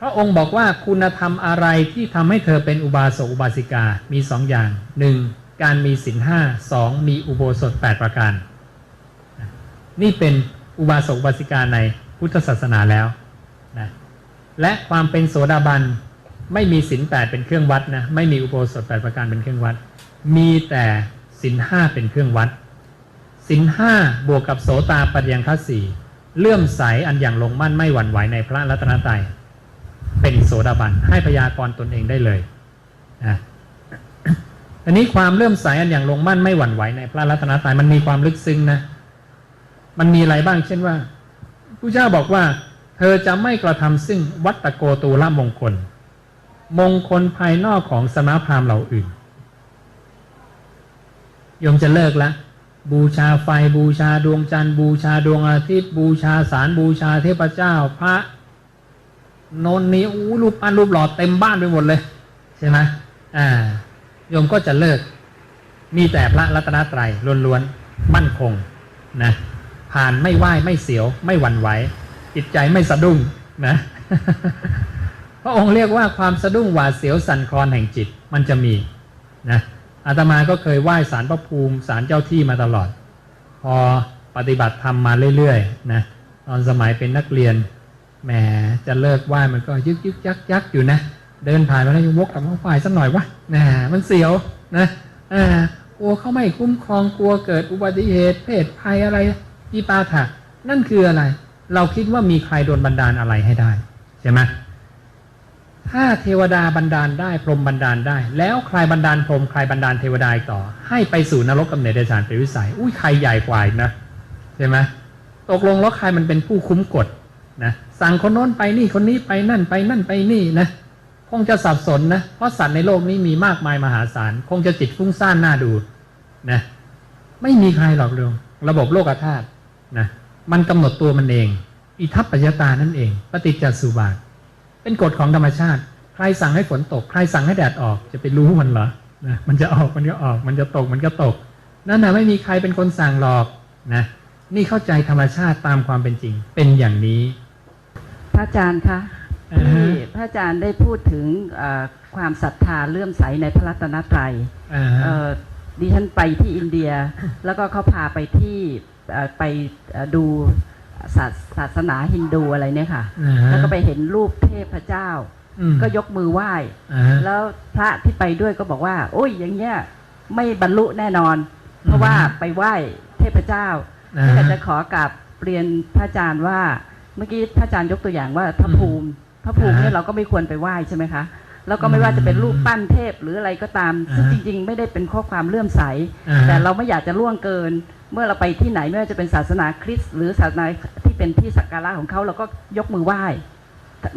พระองค์บอกว่าคุณธรรมอะไรที่ทำให้เธอเป็นอุบาสกอุบาสิกา มีสองอย่างหนึ่งการมีศีลห้าสองมีอุโบสถแปดประการ นี่เป็นอุบาสกอุบาสิกาในพุทธศาสนาแล้วนะและความเป็นโสดาบันไม่มีศีลแปดเป็นเครื่องวัดนะไม่มีอุโบสถแปดประการเป็นเครื่องวัด มีแต่ศีลห้าเป็นเครื่องวัดศีลห้าบวกกับโสตาปัญญังคสีเลื่อมใสอันอย่างลงมั่นไม่หวั่นไหวในพระรัตนตรัย เป็นโสดาบันให้พยากรตนเองได้เลยนะอันนี้ความเลื่อมใสอันอย่างลงมั่นไม่หวั่นไหวในพระรัตนตรัยมันมีความลึกซึ้งนะมันมีอะไรบ้างเช่นว่าผู้เจ้าบอกว่า เธอจะไม่กระทำซึ่งวัตโกตูละมงคล มงคลภายนอกของสมณพราหมณ์เหล่าอื่นโยมจะเลิกล้วบูชาไฟบูชาดวงจันทร์บูชาดวงอาทิตย์ บูชาสารบูชาเทพเจ้า พระ โนนนี้อู้รูปปั้นรูปหล่อเต็มบ้านไปหมดเลยใช่ไหมอ่าโยมก็จะเลิก มีแต่พระรัตนตรัยล้วนๆมั่นคงนะผ่านไม่ไหวไม่เสียว ไม่หวั่นไหวจิตใจไม่สะดุ้งนะพระองค์เรียกว่าความสะดุ้งหวาดเสียวสั่นคลอนแห่งจิตมันจะมีนะอาตมาก็เคยไหว้สารพระภูมิสารเจ้าที่มาตลอด พอปฏิบัติธรรมมาเรื่อยๆนะตอนสมัยเป็นนักเรียน แหมจะเลิกไหว้มันก็ยึกยึกยักยักอยู่นะ เดินผ่านมาแล้วยังวกกลับมาไหว้สักหน่อยวะนะมันเสียวนะอ่ากลัวเขาไม่คุ้มครองกลัวเกิดอุบัติเหตุเพศภัยอะไรอีปาถะนั่นคืออะไร เราคิดว่ามีใครโดนบันดาลอะไรให้ได้ใช่ไหมถ้าเทวดาบันดาลได้พรหมบันดาลได้ แล้วใครบันดาลพรหมใครบันดาลเทวดาอีกต่อ ให้ไปสู่นรกกำเนิดเดชานเป็นวิสัย อุ้ยใครใหญ่กว่านะใช่ไหมตกลงแล้วใครมันเป็นผู้คุ้มกฎ นะสั่งคนโน้นไปนี่คนนี้ไปนั่นไปนั่นไปนี่นะคงจะสับสนนะเพราะสัตว์ในโลกนี้มีมากมายมหาศาลคงจะจิตฟุ้งซ่านน่าดูนะไม่มีใครหรอกเรื่องระบบโลกธาตุนะมันกำหนดตัวมันเอง อิทัปปัจจตานั่นเอง ปฏิจจสุบาท เป็นกฎของธรรมชาติ ใครสั่งให้ฝนตก ใครสั่งให้แดดออกจะไปรู้มันเหรอนะมันจะออกมันก็ออก มันจะตกมันก็ตก นั่นนะไม่มีใครเป็นคนสั่งหรอกนะนี่เข้าใจธรรมชาติตามความเป็นจริง เป็นอย่างนี้ ระอาจารย์คะอ่าฮะที่พระอาจารย์ได้พูดถึงเอ่อความศรัทธาเลื่อมใสในพระรัตนตรัยอ่าฮะเอ่อดิฉันไปที่อินเดีย แล้วก็เขาพาไปที่เอ่อไปเอ่อดูศาสศาสนาฮินดูอะไรเนี่ยค่ะอ่าฮะแล้วก็ไปเห็นรูปเทพเจ้าอืมก็ยกมือไหว้อ่าฮะแล้วพระที่ไปด้วยก็บอกว่า โอ้ยอย่างเงี้ยไม่บรรลุแน่นอน เพราะว่าไปไหว้เทพเจ้าอ่าก็ฮะจะขอกราบเรียนพระอาจารย์ว่า เมื่อกี้พระอาจารย์ยกตัวอย่างว่าพระภูมิพระภูมิเนี่ยอ่าเราก็ไม่ควรไปไหว้ใช่ไหมคะแล้วก็ไม่ว่าจะเป็นรูปปั้นเทพหรืออะไรก็ตามซึ่งอ่าจริง ๆ ไม่ได้เป็นข้อความเลื่อมใสอ่าฮะแต่เราไม่อยากจะล่วงเกิน เมื่อเราไปที่ไหนไม่ว่าจะเป็นศาสนาคริสต์หรือศาสนาที่เป็นที่สักการะของเขาเราก็ยกมือไหว้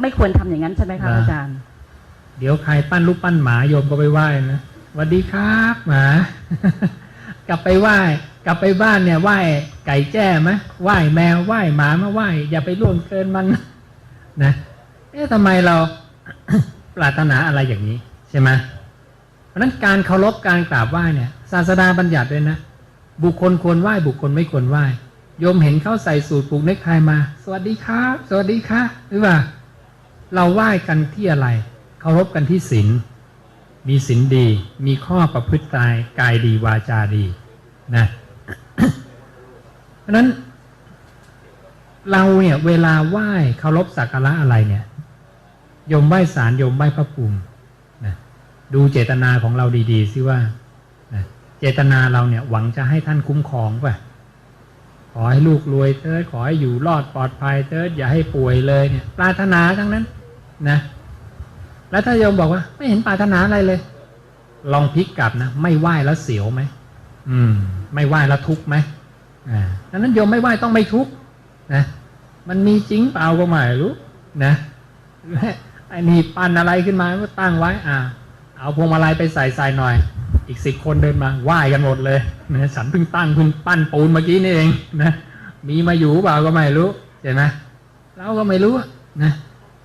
ไม่ควรทำอย่างนั้นใช่ไหมคะอาจารย์ เดี๋ยวใครปั้นรูปปั้นหมาโยมก็ไปไหว้นะสวัสดีครับหมากลับไปไหว้ กลับไปบ้านเนี่ยไหว้ไก่แจ้ไหมไหว้แมวไหว้หมามาไหว้อย่าไปล่วงเกินมันนะเอ๊ะทำไมเราปรารถนาอะไรอย่างนี้ใช่ไหมเพราะฉะนั้นการเคารพการกราบไหว้เนี่ยศาสดาบัญญัติด้วยนะ บุคคลควรไหว้บุคคลไม่ควรไหว้โยมเห็นเขาใส่สูตรผูกเนคไทมา สวัสดีครับ สวัสดีค่ะหรือว่า เราไหว้กันที่อะไรเคารพกันที่ศีลมีศีลดี มีข้อประพฤติกายกายดีวาจาดีนะ ราะนั้น เราเนี่ย เวลาไหว้เคารพสักการะอะไรเนี่ยยมไหว้สารยมไหว้พระภูมินะดูเจตนาของเราดีๆสิว่านะเจตนาเราเนี่ย หวังจะให้ท่านคุ้มครองป่ะขอให้ลูกรวยเถิดขอให้อยู่รอดปลอดภัยเถิดอย่าให้ป่วยเลยเนี่ยปรารถนาทั้งนั้น นะ แล้วถ้ายมบอกว่า ไม่เห็นปรารถนาอะไรเลย ลองพลิกกลับนะไม่ไหว้แล้วเสียวไหมอืม ไม่ไหว้แล้วทุกข์ไหม ดังนั้นโยมไม่ไหว้ต้องไม่ทุกข์นะมันมีจริงเปล่าก็ไม่รู้นะไอ้นี่ปั้นอะไรขึ้นมาก็ตั้งไว้ อ่า เอาพวงมาลัยไปใส่ใส่หน่อย อีกสิบคนเดินมาไหว้กันหมดเลยนะฉันเพิ่งตั้งเพิ่งปั้นปูนเมื่อกี้นี่เองนะมีมาอยู่เปล่าก็ไม่รู้เห็นไหมเราก็ไม่รู้นะ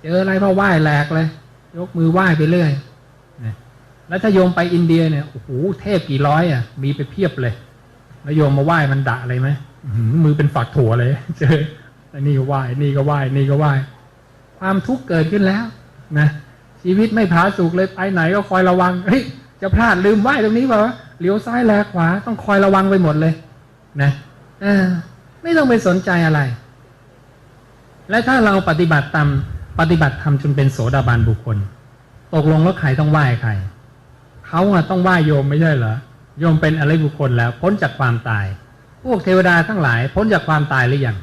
เจออะไรพอไหว้แหลกเลย ยกมือไหว้ไปเรื่อยนะแล้วถ้าโยมไปอินเดียเนี่ยโอ้โหเทพกี่ร้อยอะมีไปเพียบเลย แล้วโยมมาไหว้มันด่าอะไรไหมมือเป็นฝักถั่วเลยเจออันนี้ก็ไหว้นี่ก็ไหว้นี่ก็ไหว้ความทุกข์เกิดขึ้นแล้วนะชีวิตไม่ผาสุกเลยไปไหนก็คอยระวังเฮ้ยจะพลาดลืมไหว้ตรงนี้เปล่าวะเลี้ยวซ้ายแลขวาต้องคอยระวังไปหมดเลย นะอไม่ต้องไปสนใจอะไร และถ้าเราปฏิบัติตามปฏิบัติธรรมจนเป็นโสดาบันบุคคล ตกลงแล้วใครต้องไหว้ใครเขาอะต้องไหว้โยมไม่ใช่เหรอ ยมเป็นอะไรบุคคลแล้ว พ้นจากความตาย พวกเทวดาทั้งหลาย พ้นจากความตายหรือยัง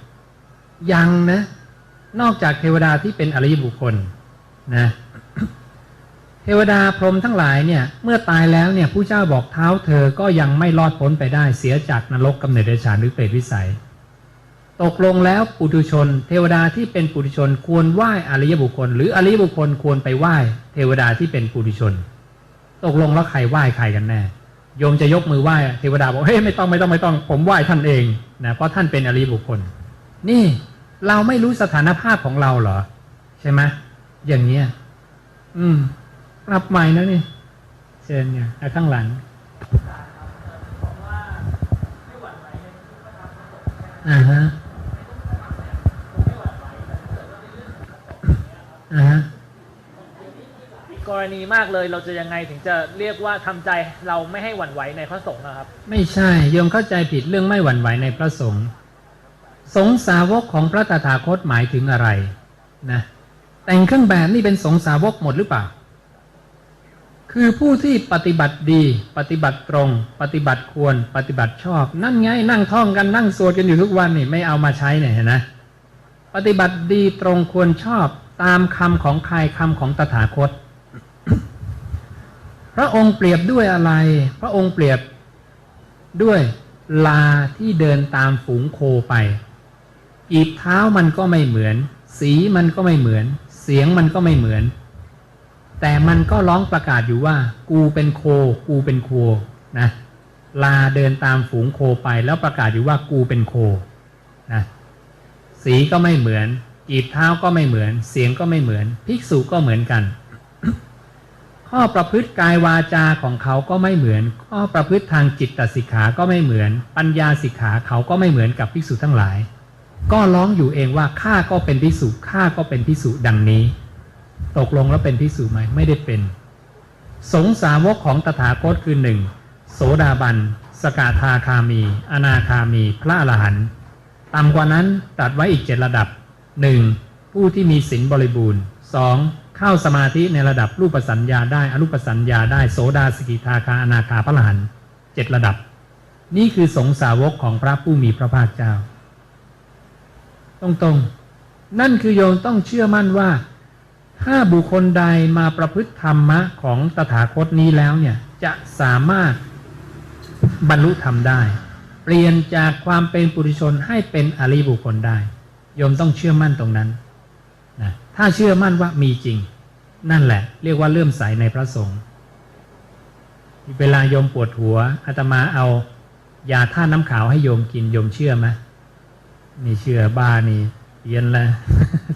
ยังนะ นอกจากเทวดาที่เป็นอริยบุคคลนะเทวดาพรหมทั้งหลายเนี่ย เมื่อตายแล้วเนี่ยผู้เจ้าบอกเท้าเธอก็ยังไม่รอดพ้นไปได้เสียจากนรกกำเนิดเดชานหรือเปรตวิสัย ตกลงแล้วปุถุชน เทวดาที่เป็นปุถุชนควรไหว้อริยบุคคล หรืออริยบุคคลควรไปไหว้เทวดาที่เป็นปุถุชน ตกลงแล้วใครไหว้ใครกันแน่ โยมจะยกมือไหว้เทวดาบอกเฮ้ยไม่ต้องไม่ต้องไม่ต้อง ผมไหว้ท่านเองนะเพราะท่านเป็นอริบุคคล นี่เราไม่รู้สถานภาพของเราเหรอ ใช่ไหมอย่างเนี้ยอืมปรับใหม่นะนี่เชิญเนี่ยข้างหลังอ่าฮะอ่าฮะ กรณีมากเลย เราจะยังไงถึงจะเรียกว่าทำใจเราไม่ให้หวั่นไหวในพระสงฆ์นะครับ ไม่ใช่โยมเข้าใจผิดเรื่องไม่หวั่นไหวในพระสงฆ์สงสาวกของพระตถาคตหมายถึงอะไรนะแต่งเครื่องแบบนี่เป็นสงสาวกหมดหรือเปล่า คือผู้ที่ปฏิบัติดี ปฏิบัติตรง ปฏิบัติควร ปฏิบัติชอบ นั่นไงนั่งท่องกันนั่งสวดกันอยู่ทุกวันนี่ไม่เอามาใช้เนี่ยเห็นนะ ปฏิบัติดีตรงควรชอบตามคำของใครคำของตถาคต พระองค์เปรียบด้วยอะไร พระองค์เปรียบด้วยลาที่เดินตามฝูงโคไปกีบเท้ามันก็ไม่เหมือน สีมันก็ไม่เหมือน เสียงมันก็ไม่เหมือน แต่มันก็ร้องประกาศอยู่ว่า กูเป็นโค กูเป็นโคนะลาเดินตามฝูงโคไปแล้วประกาศอยู่ว่ากูเป็นโคนะสีก็ไม่เหมือนกีบเท้าก็ไม่เหมือน เสียงก็ไม่เหมือน ภิกษุก็เหมือนกัน ข้อประพฤติกายวาจาของเขาก็ไม่เหมือน ข้อประพฤติทางจิตตสิกขาก็ไม่เหมือน ปัญญาสิกขาเขาก็ไม่เหมือนกับภิกษุทั้งหลาย ก็ร้องอยู่เองว่าข้าก็เป็นภิกษุข้าก็เป็นภิกษุดังนี้ ตกลงแล้วเป็นภิกษุไหมไม่ได้เป็น สงสาวกของตถาคตคือหนึ่งโสดาบันสกาทาคามี อนาคามี พระอรหันต์ต่ำกว่านั้นตัดไว้อีกเจ็ดระดับหนึ่งผู้ที่มีศีลบริบูรณ์สอง เข้าสมาธิในระดับรูปสัญญาได้อรูปสัญญาได้โสดาสกิทาคาอนาคาพระอรหันเจ็ดระดับ นี่คือสงสาวกของพระผู้มีพระภาคเจ้า ตรงๆ นั่นคือโยมต้องเชื่อมั่นว่า ถ้าบุคคลใดมาประพฤติธรรมะของตถาคตนี้แล้วเนี่ยจะสามารถบรรลุธรรมได้ เปลี่ยนจากความเป็นปุถุชนให้เป็นอริบุคคลได้โยมต้องเชื่อมั่นตรงนั้นนะ ถ้าเชื่อมั่นว่ามีจริง นั่นแหละ เรียกว่าเลื่อมใสในพระสงฆ์เวลาโยมปวดหัวอาตมาเอายาท่าตุน้ำขาวให้โยมกินโยมเชื่อไหมนี่เชื่อบ้านี่เย็นแล้ว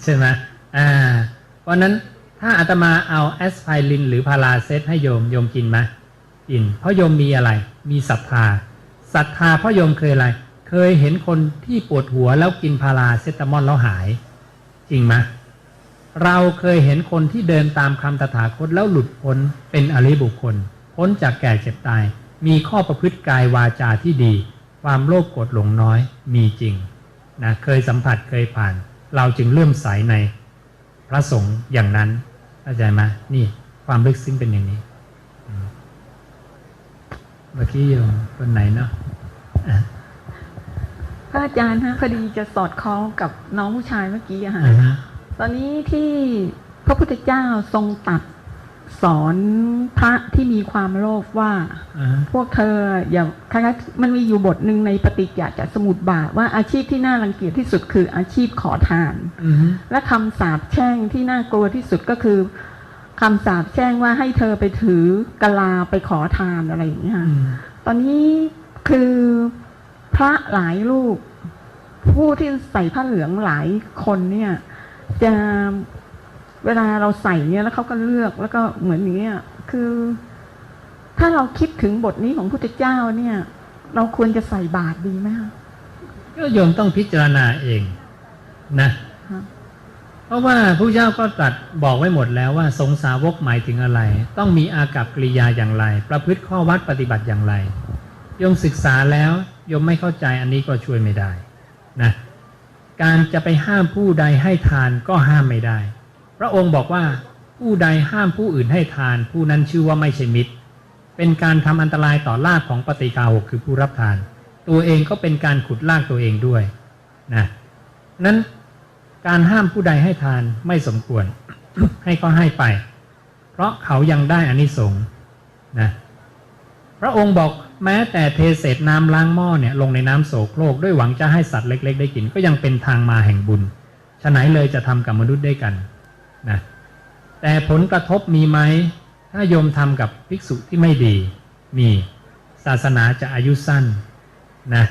ใช่ไหมอ่า เพราะนั้นถ้าอาตมาเอาแอสไพริน หรือพาราเซตให้โยมโยมกินไหมกิน เพราะโยมมีอะไร มีศรัทธาศรัทธาเพราะโยมเคยอะไร เคยเห็นคนที่ปวดหัวแล้วกินพาราเซตามอลแล้วหาย จริงไหม เราเคยเห็นคนที่เดินตามคำตถาคตแล้วหลุดพ้นเป็นอริยบุคคล พ้นจากแก่เจ็บตาย มีข้อประพฤติกายวาจาที่ดี ความโลภโกรธหลงน้อยมีจริงนะเคยสัมผัสเคยผ่าน เราจึงเลื่อมใสในพระสงฆ์อย่างนั้นเข้าใจไหมนี่ความลึกซึ้งเป็นอย่างนี้อืมเมื่อกี้โยมคนไหนเนาะอะพระอาจารย์ฮะพอดีจะสอดคล้องกับน้องผู้ชายเมื่อกี้อะฮะอ่าฮะ ตอนนี้ที่พระพุทธเจ้าทรงตัดสอนพระที่มีความโลภว่าอ่าฮะพวกเธออย่าคล้ายๆมันมีอยู่บทหนึ่งในปฏิจจจะสมุดบาทว่าอาชีพที่น่ารังเกียจที่สุดคืออาชีพขอทานอือฮึและคำสาปแช่งที่น่ากลัวที่สุดก็คือคำสาปแช่งว่าให้เธอไปถือกะลาไปขอทานอะไรอย่างเงี้ยอืค่ะมตอนนี้คือพระหลายรูปผู้ที่ใส่ผ้าเหลืองหลายคนเนี่ย จะเวลาเราใส่เนี่ยแล้วเขาก็เลือกแล้วก็เหมือนอย่างเงี้ยคือ ถ้าเราคิดถึงบทนี้ของพุทธเจ้าเนี่ย เราควรจะใส่บาตรดีไหมคะก็โยมต้องพิจารณาเองนะฮะเพราะว่าผู้เจ้าก็ตรัสบอกไว้หมดแล้วว่าสงสาวกหมายถึงอะไร ต้องมีอากับกริยาอย่างไร ประพฤติข้อวัดปฏิบัติอย่างไรโยมศึกษาแล้วโยมไม่เข้าใจอันนี้ก็ช่วยไม่ได้นะ การจะไปห้ามผู้ใดให้ทานก็ห้ามไม่ได้ พระองค์บอกว่าผู้ใดห้ามผู้อื่นให้ทาน ผู้นั้นชื่อว่าไม่ใช่มิตร เป็นการทำอันตรายต่อลาภของปฏิกาหกคือผู้รับทาน ตัวเองก็เป็นการขุดลากตัวเองด้วยนะนั้นการห้ามผู้ใดให้ทานไม่สมควร ให้ก็ให้ไป เพราะเขายังได้อานิสงส์นะพระองค์บอก แม้แต่เทเศษน้ำล้างหม้อเนี่ยลงในน้ำโสโครกด้วยหวังจะให้สัตว์เล็ก ๆ ได้กินก็ยังเป็นทางมาแห่งบุญฉะไหนเลยจะทำกับมนุษย์ด้วยกันนะแต่ผลกระทบมีไหมถ้าโยมทำกับภิกษุที่ไม่ดี มีศาสนาจะอายุสั้นนะ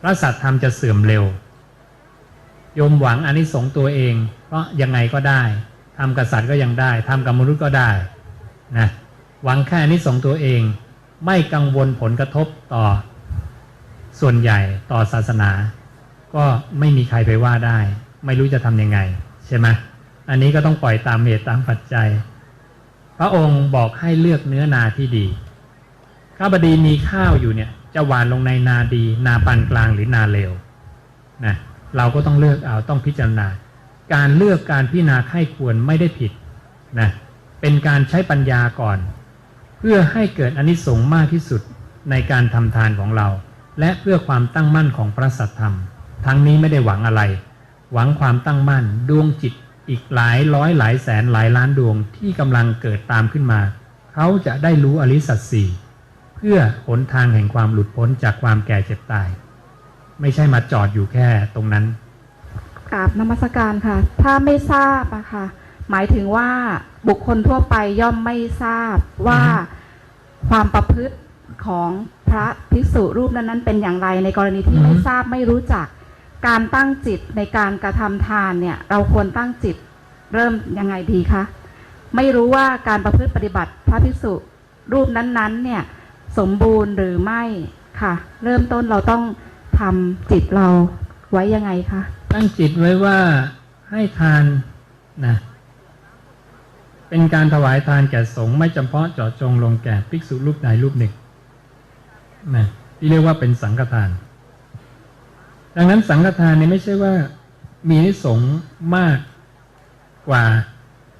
พระสัตธรรมจะเสื่อมเร็ว โยมหวังอนิสงส์ตัวเองก็ยังไงก็ได้ทำกับสัตว์ก็ยังได้ทำกับมนุษย์ก็ได้นะหวังแค่อนิสงส์ตัวเอง ไม่กังวลผลกระทบต่อส่วนใหญ่ต่อศาสนา ก็ไม่มีใครไปว่าได้ ไม่รู้จะทำยังไง ใช่ไหมอันนี้ก็ต้องปล่อยตามเหตุตามปัจจัย พระองค์บอกให้เลือกเนื้อนาที่ดีข้าบดีมีข้าวอยู่เนี่ย จะหวานลงในนาดี นาปานกลางหรือนาเลวนะเราก็ต้องเลือกเอาต้องพิจารณา การเลือกการพิจารณาไข้ควรไม่ได้ผิดนะเป็นการใช้ปัญญาก่อน พื่อให้เกิดอนิสงส์มากที่สุดในการทำทานของเรา และเพื่อความตั้งมั่นของพระสัทธรรม ทั้งนี้ไม่ได้หวังอะไร หวังความตั้งมั่นดวงจิตอีกหลายร้อยหลายแสนหลายล้านดวงที่กำลังเกิดตามขึ้นมา เขาจะได้รู้อริสัตสี่เพื่อหนทางแห่งความหลุดพ้นจากความแก่เจ็บตาย ไม่ใช่มาจอดอยู่แค่ตรงนั้นกราบนมัสการค่ะ ถ้าไม่ทราบอะค่ะ หมายถึงว่าบุคคลทั่วไปย่อมไม่ทราบว่าอือฮึความประพฤติของพระภิกษุรูปนั้นๆเป็นอย่างไรในกรณีที่อือฮึไม่ทราบไม่รู้จัก การตั้งจิตในการกระทำทานเนี่ย เราควรตั้งจิตเริ่มยังไงดีคะไม่รู้ว่าการประพฤติปฏิบัติพระภิกษุรูปนั้นๆ เนี่ย สมบูรณ์หรือไม่ค่ะ เริ่มต้นเราต้องทำจิตเราไว้ยังไงคะตั้งจิตไว้ว่าให้ทานนะ เป็นการถวายทานแก่สงฆ์ไม่จำเพาะเจาะจงลงแก่ภิกษุรูปใดรูปหนึ่งนะที่เรียกว่าเป็นสังฆทาน ดังนั้นสังฆทานเนี่ยไม่ใช่ว่ามีนิสงส์มากกว่า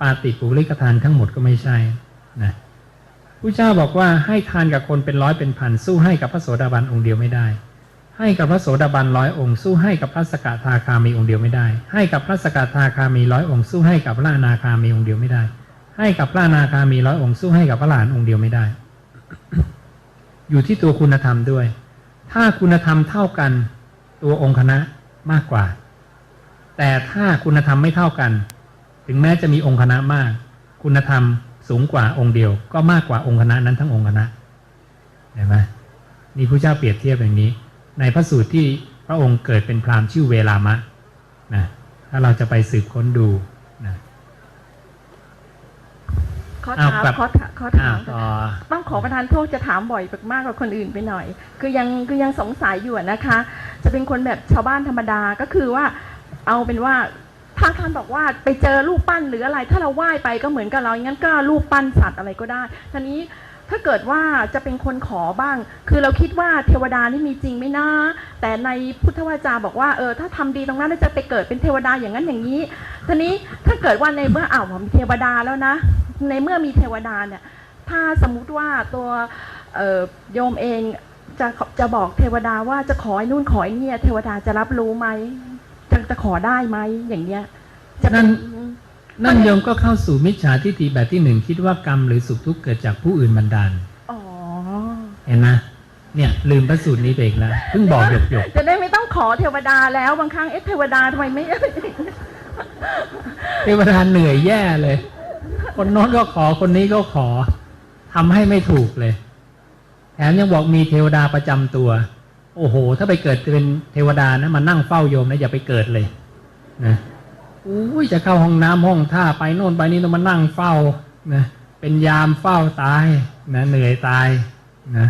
ปาติปุริกทานทั้งหมดก็ไม่ใช่นะผู้เจ้าบอกว่าให้ทานกับคนเป็นร้อยเป็นพันสู้ให้กับพระโสดาบันองค์เดียวไม่ได้ ให้กับพระโสดาบันร้อยองค์สู้ให้กับพระสกทาคามีองค์เดียวไม่ได้ ให้กับพระสกทาคามีร้อยองค์สู้ให้กับพระอนาคามีองค์เดียวไม่ได้ ให้กับพระอนาคามีร้อยองค์สู้ให้กับพระหลานองค์เดียวไม่ได้ อยู่ที่ตัวคุณธรรมด้วย ถ้าคุณธรรมเท่ากัน ตัวองค์คณะมากกว่า แต่ถ้าคุณธรรมไม่เท่ากัน ถึงแม้จะมีองค์คณะมาก คุณธรรมสูงกว่าองค์เดียว ก็มากกว่าองค์คณะนั้นทั้งองค์คณะเห็นไหมนี่พระเจ้าเปรียบเทียบอย่างนี้ ในพระสูตรที่พระองค์เกิดเป็นพราหมณ์ชื่อเวลามะนะถ้าเราจะไปสืบค้นดูนะ ข้ออ้าวถามแบบข้อถามข้ออ้าถาวมต่อต้องขอประทานโทษจะถามบ่อยมากกว่าคนอื่นไปหน่อย คือยังคือยังสงสัยอยู่อะนะคะ จะเป็นคนแบบชาวบ้านธรรมดาก็คือว่า เอาเป็นว่าถ้าท่านบอกว่าไปเจอรูปปั้นหรืออะไร ถ้าเราไหว้ไปก็เหมือนกับเรางั้นก็รูปปั้นสัตว์อะไรก็ได้ทีนี้ถ้าเกิดว่าจะเป็นคนขอบ้าง คือเราคิดว่าเทวดานี่มีจริงไหมนะ แต่ในพุทธวจาบอกว่าเออถ้าทำดีตรงนั้นแล้วจะไปเกิดเป็นเทวดาอย่างนั้นอย่างนี้ทีนี้ถ้าเกิดว่าในเมื่ออ้าวมีเทวดาแล้วนะ ในเมื่อมีเทวดาเนี่ยถ้าสมมุติว่าตัวเอ่อโยมเองจะจะบอกเทวดาว่าจะขอไอ้นู่นขอไอ้เนี่ยเทวดาจะรับรู้ไหมจะจะขอได้ไหมอย่างเนี้ยจะเป็นั่นนั่นโยมก็เข้าสู่มิจฉาทิฏฐิแบบที่หนึ่งคิดว่ากรรมหรือสุขทุกข์เกิดจากผู้อื่นบันดาลอ๋อเห็นไหมเนี่ยลืมพระสูตรนี้ไปอีกแล้วเพิ่งบอกหยกหยกจะได้ไม่ต้องขอเทวดาแล้วบางครั้งเอ๊ะเทวดาทำไมไม่เทวดาเหนื่อยแย่เลย คนโน้นก็ขอคนนี้ก็ขอทำให้ไม่ถูกเลย แถมยังบอกมีเทวดาประจำตัว โอ้โห ถ้าไปเกิดเป็นเทวดานะมานั่งเฝ้าโยมนะอย่าไปเกิดเลยนะอุ้ยจะเข้าห้องน้ำห้องท่าไปโน่นไปนี่ต้องมานั่งเฝ้านะเป็นยามเฝ้าตายนะเหนื่อยตายนะ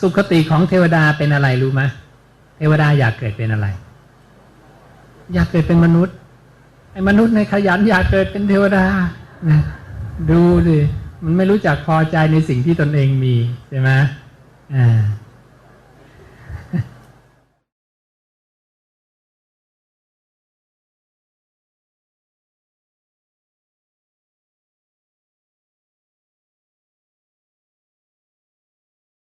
สุขติของเทวดาเป็นอะไรรู้ไหมเทวดาอยากเกิดเป็นอะไร อยากเกิดเป็นมนุษย์ ไอ้มนุษย์ในขยันอยากเกิดเป็นเทวดานะดูสิมันไม่รู้จักพอใจในสิ่งที่ตนเองมีใช่ไหมอ่า